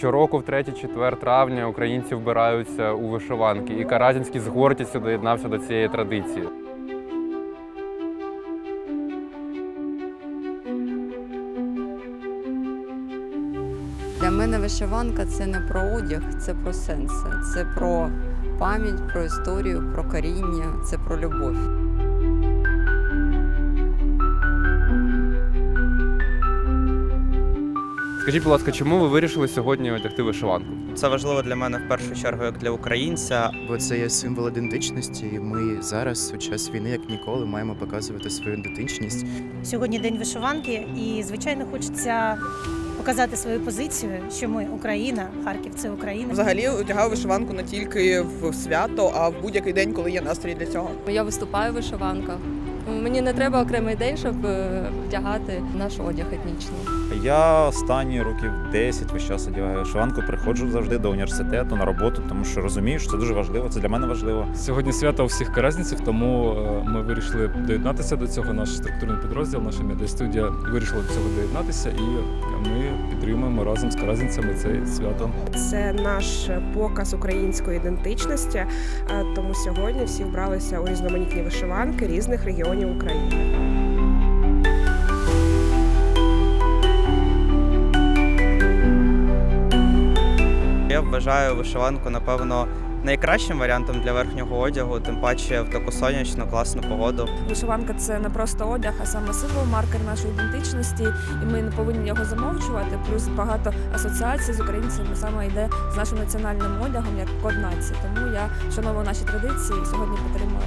Щороку, в 3-4 травня, українці вбираються у вишиванки, і Каразінський з гордістю доєднався до цієї традиції. Для мене вишиванка це не про одяг, це про сенси, це про пам'ять, про історію, про коріння, це про любов. Скажіть, будь ласка, чому ви вирішили сьогодні одягти вишиванку? Це важливо для мене в першу чергу як для українця. Бо це є символ ідентичності, і ми зараз, у час війни, як ніколи, маємо показувати свою ідентичність. Сьогодні день вишиванки, і звичайно хочеться показати свою позицію, що ми Україна, Харків це Україна. Взагалі одягаю вишиванку не тільки в свято, а в будь-який день, коли є настрій для цього. Я виступаю в вишиванках. Мені не треба окремий день, щоб е, вдягати наш одяг етнічний. Я останні років 10 весь час одягаю вишиванку, приходжу завжди до університету на роботу, тому що розумію, що це дуже важливо. Це для мене важливо. Сьогодні свято у всіх каразінців, тому е, ми вирішили доєднатися до цього. Наш структурний підрозділ, наша медіастудія вирішила до цього доєднатися, і ми підтримуємо разом з каразінцями це свято. Це наш показ української ідентичності. е, Тому сьогодні всі вбралися у різноманітні вишиванки різних регіонів України. Я вважаю вишиванку, напевно, найкращим варіантом для верхнього одягу, тим паче в таку сонячну, класну погоду. Вишиванка це не просто одяг, а саме символ, маркер нашої ідентичності, і ми не повинні його замовчувати. Плюс багато асоціацій з українцями саме йде з нашим національним одягом як код нації. Тому я шановую наші традиції сьогодні підтримала